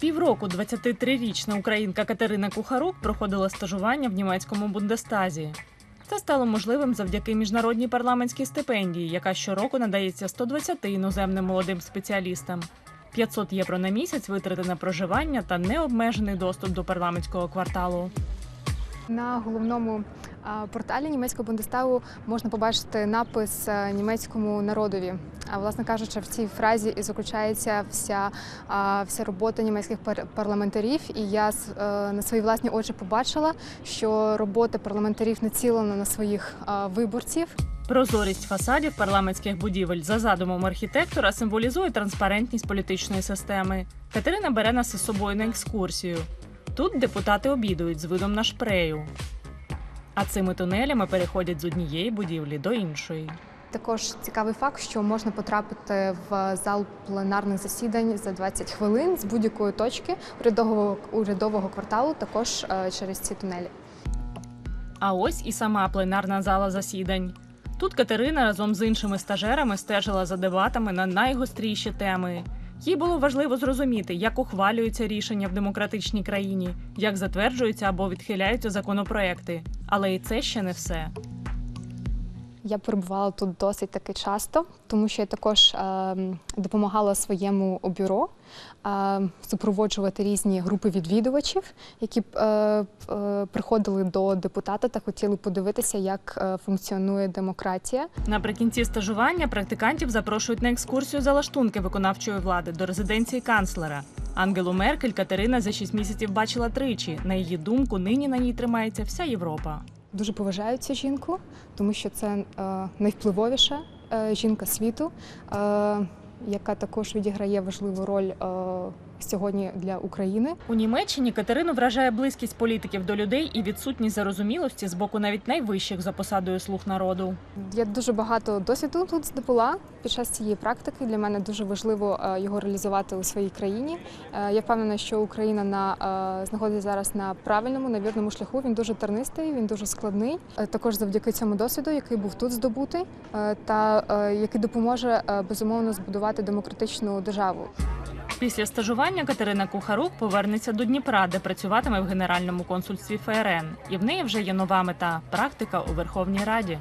Півроку 23-річна українка Катерина Кухарук проходила стажування в німецькому Бундестазі. Це стало можливим завдяки міжнародній парламентській стипендії, яка щороку надається 120 іноземним молодим спеціалістам. 500 євро на місяць витрати на проживання та необмежений доступ до парламентського кварталу. На головному порталі німецького Бундестагу можна побачити напис е, німецькому народові. А власне кажучи, в цій фразі і заключається вся, вся робота німецьких пар- парламентарів. І я е, на свої власні очі побачила, що робота парламентарів націлена на своїх виборців. Прозорість фасадів парламентських будівель за задумом архітектора символізує транспарентність політичної системи. Катерина бере нас із собою на екскурсію. Тут депутати обідують з видом на шпрею. А цими тунелями переходять з однієї будівлі до іншої. Також цікавий факт, що можна потрапити в зал пленарних засідань за 20 хвилин з будь-якої точки урядового урядового кварталу, також е, через ці тунелі. А ось і сама пленарна зала засідань. Тут Катерина разом з іншими стажерами стежила за дебатами на найгостріші теми. Їй було важливо зрозуміти, як ухвалюються рішення в демократичній країні, як затверджуються або відхиляються законопроекти. Але і це ще не все. Я перебувала тут досить таки часто, тому що я також е, допомагала своєму бюро е, супроводжувати різні групи відвідувачів, які е, е, приходили до депутата та хотіли подивитися, як е, функціонує демократія. Наприкінці стажування практикантів запрошують на екскурсію за лаштунки виконавчої влади до резиденції канцлера. Ангелу Меркель Катерина за 6 місяців бачила тричі. На її думку, нині на ній тримається вся Європа. Дуже поважаю цю жінку, тому що це е, найвпливовіша е, жінка світу, е, яка також відіграє важливу роль сьогодні для України. У Німеччині Катерину вражає близькість політиків до людей і відсутність зарозумілості з боку навіть найвищих за посадою слуг народу. Я дуже багато досвіду тут здобула під час цієї практики. Для мене дуже важливо е, його реалізувати у своїй країні. Е, Я впевнена, що Україна на е, знаходиться зараз на правильному, на вірному шляху. Він дуже тернистий, він дуже складний. Також завдяки цьому досвіду, який був тут здобутий, е, та який допоможе безумовно збудувати демократичну державу. Після стажування Катерина Кухарук повернеться до Дніпра, де працюватиме в Генеральному консульстві ФРН. І в неї вже є нова мета практика у Верховній Раді.